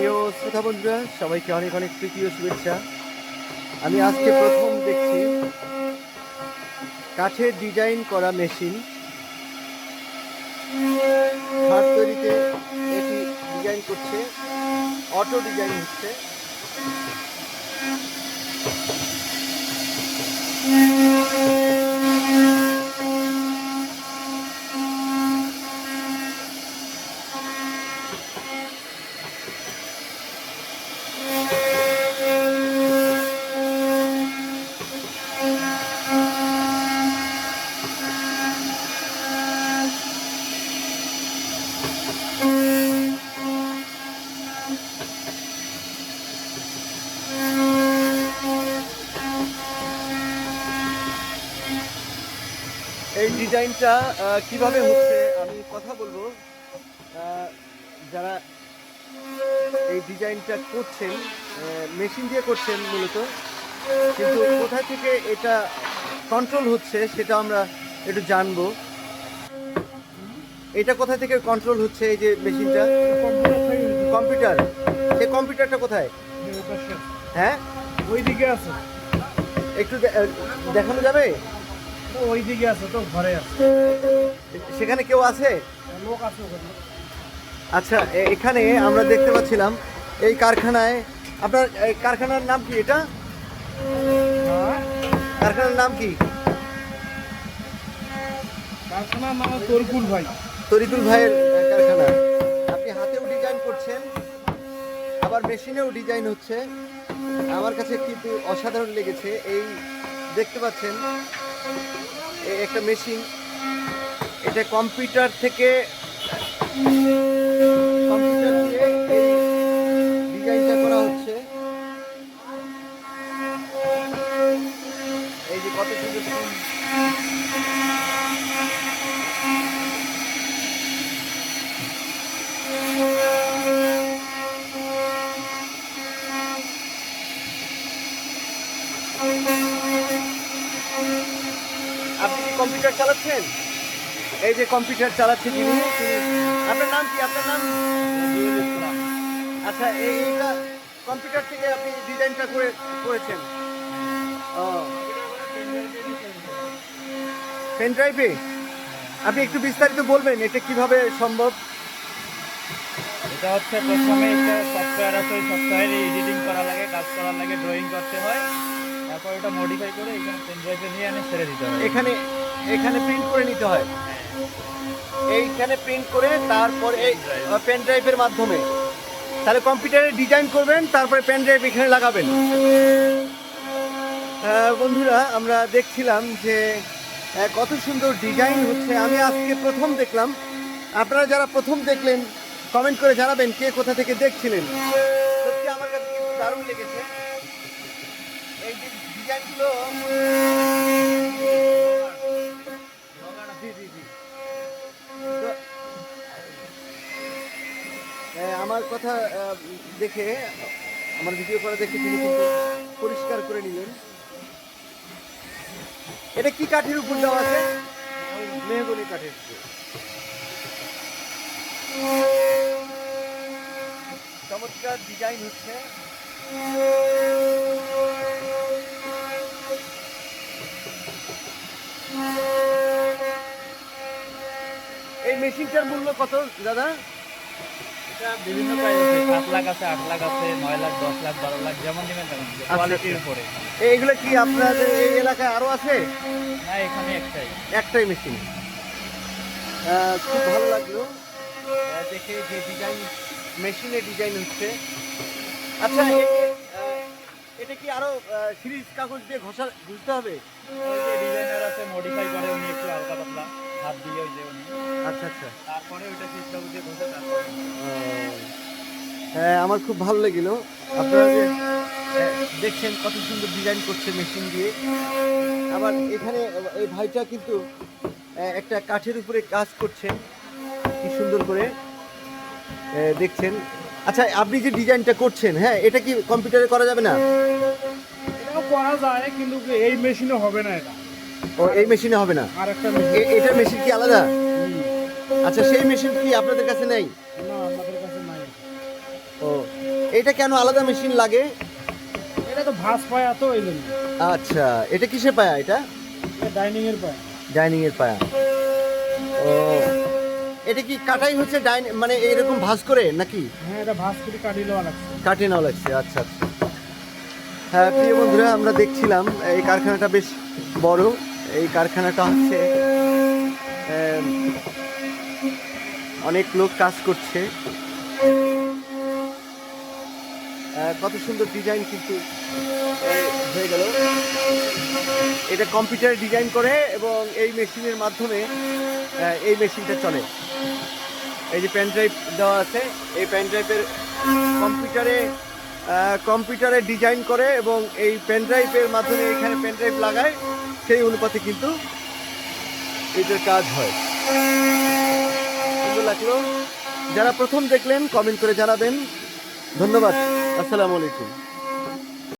প্রিয় শ্রোতা বন্ধুরা, সবাইকে অনেক অনেক প্রীতি ও শুভেচ্ছা। আমি আজকে প্রথম দেখছি কাঠের ডিজাইন করা মেশিন। হাত তৈরিতে এটি ডিজাইন করছে, অটো ডিজাইন হচ্ছে। এই ডিজাইনটা কীভাবে হচ্ছে? আমি কথা বলব। যারা এই ডিজাইনটা করছেন মেশিন দিয়ে করছেন মূলত কিন্তু কোথা থেকে এটা কন্ট্রোল হচ্ছে সেটা আমরা একটু জানব। এটা কোথা থেকে কন্ট্রোল হচ্ছে এই যে মেশিনটা? কম্পিউটার। সেই কম্পিউটারটা কোথায়? হ্যাঁ? ওই দিকে আছে। একটু দেখানো যাবে? তো ওই দিকে আছে তো ঘরে আছে। সেখানে কেউ আছে? লোক আছে ওখানে। আচ্ছা এখানে আমরা দেখতে পাচ্ছিলাম এই কারখানায় আপনার এই কারখানার নাম কি এটা? কারখানার নাম কি? কারখানার নাম তরকুল ভাই। তরিকুল ভাইয়ের কারখানা। আপনি হাতেও ডিজাইন করছেন আবার মেশিনেও ডিজাইন হচ্ছে। আমার কাছে কিন্তু অসাধারণ লেগেছে। এই দেখতে পাচ্ছেন একটা মেশিন এটা কম্পিউটার থেকে কম্পিউটার দিয়ে এই ডিজাইনটা করা হচ্ছে এই যে কত সুন্দর ফুল আপনি কি কম্পিউটার চালাচ্ছেন? এই যে কম্পিউটার চালাচ্ছে তিনি- আপনার নাম কি? আপনার নাম? আচ্ছা এই এইটা কম্পিউটার থেকে আপনি ডিজাইনটা করে করেছেন। ও। পেন ড্রাইভে আপনি একটু বিস্তারিত বলবেন, এটা কীভাবে সম্ভব? এটা হচ্ছে প্রথমে সফটওয়্যার আছে সফটওয়্যারে এডিটিং করা লাগে, কাজ করা লাগে ড্রয়িং করতে হয়। এটা মডিফাই করে এখানে পেন ড্রাইভে নিয়ে এনে ছেড়ে দিতে হয় এখানে এখানে প্রিন্ট করে নিতে হয়। এইখানে প্রিন্ট করে তারপর এই পেন ড্রাইভের মাধ্যমে। তাহলে কম্পিউটারে ডিজাইন করবেন তারপরে পেন ড্রাইভ এখানে লাগাবেন। বন্ধুরা আমরা দেখছিলাম যে কত সুন্দর ডিজাইন হচ্ছে। আমি আজকে প্রথম দেখলাম। আপনারা যারা প্রথম দেখলেন কমেন্ট করে জানাবেন কে কোথা থেকে দেখছিলেন। সত্যি আমার কাছে দারুণ লেগেছে। আমার কথা দেখে আমার ভিডিও করা দেখে তিনি কিন্তু পরিষ্কার করে নিলেন। এটা কি কাঠের উপর দেওয়া আছে? মেহগনি কাঠের চমৎকার ডিজাইন হচ্ছে। মেশিনটার মূল্য কত দাদা? বিভিন্ন সাত লাখ আছে আট লাখ আছে নয় লাখ দশ লাখ বারো লাখ যেমন নেবেন তেমন কোয়ালিটির উপরে। এইগুলো কি আপনাদের এই এলাকায় আরও আছে? না এখানে একটাই। একটাই মেশিন। খুব ভালো লাগল? দেখে যে ডিজাইন মেশিনে ডিজাইন হচ্ছে। আচ্ছা এটা কি আরও সিরিজ কাগজ দিয়ে ঘষা ঘুষতে হবে? ডিজাইনার আছে মডিফাই করে উনি একটু হালকা পাতলা। হাত দিয়ে ওই যে উনি। আচ্ছা আচ্ছা। তারপরে ওইটা তারপরে। হ্যাঁ আমার খুব ভালো লেগেল। আপনারা যে দেখছেন কত সুন্দর ডিজাইন করছে মেশিন দিয়ে। আবার এখানে এই ভাইটা কিন্তু একটা কাঠের উপরে কাজ করছেন কি সুন্দর করে দেখছেন। আচ্ছা আপনি যে ডিজাইনটা করছেন হ্যাঁ এটা কি কম্পিউটারে করা যাবে না? এটাও করা যায় কিন্তু এই মেশিনে হবে না এটা। ও এই মেশিনে হবে না? একটা মেশিন কি আলাদা? আচ্ছা সেই মেশিন কি আপনাদের কাছে নেই? ও এটা কেন আলাদা মেশিন লাগে? এটা তো ভাস পায়া তো এই জন্য। আচ্ছা এটা কিসে পায়া এটা? ডাইনিং এর পায়া। ডাইনিং এর পায়া। ও এটা কি কাটাই হচ্ছে ডাইন মানে এইরকম ভাঁজ করে নাকি? হ্যাঁ এটা ভাস করে কাটি লওয়া লাগছে। কাটে নাও লাগছে আচ্ছা আচ্ছা। হ্যাঁ প্রিয় বন্ধুরা আমরা দেখছিলাম এই কারখানাটা বেশ বড়। এই কারখানাটা হচ্ছে অনেক লোক কাজ করছে। কত সুন্দর ডিজাইন কিন্তু হয়ে গেল। এটা কম্পিউটারে ডিজাইন করে এবং এই মেশিনের মাধ্যমে এই মেশিনটা চলে। এই যে পেন ড্রাইভ দেওয়া আছে, এই পেন ড্রাইভের কম্পিউটারে কম্পিউটারে ডিজাইন করে এবং এই পেন ড্রাইভের মাধ্যমে এখানে পেন ড্রাইভ লাগায়। সেই অনুপাতে কিন্তু এটার কাজ হয়। সুন্দর লাগল? যারা প্রথম দেখলেন কমেন্ট করে জানাবেন। ধন্যবাদ। আসসালামু আলাইকুম।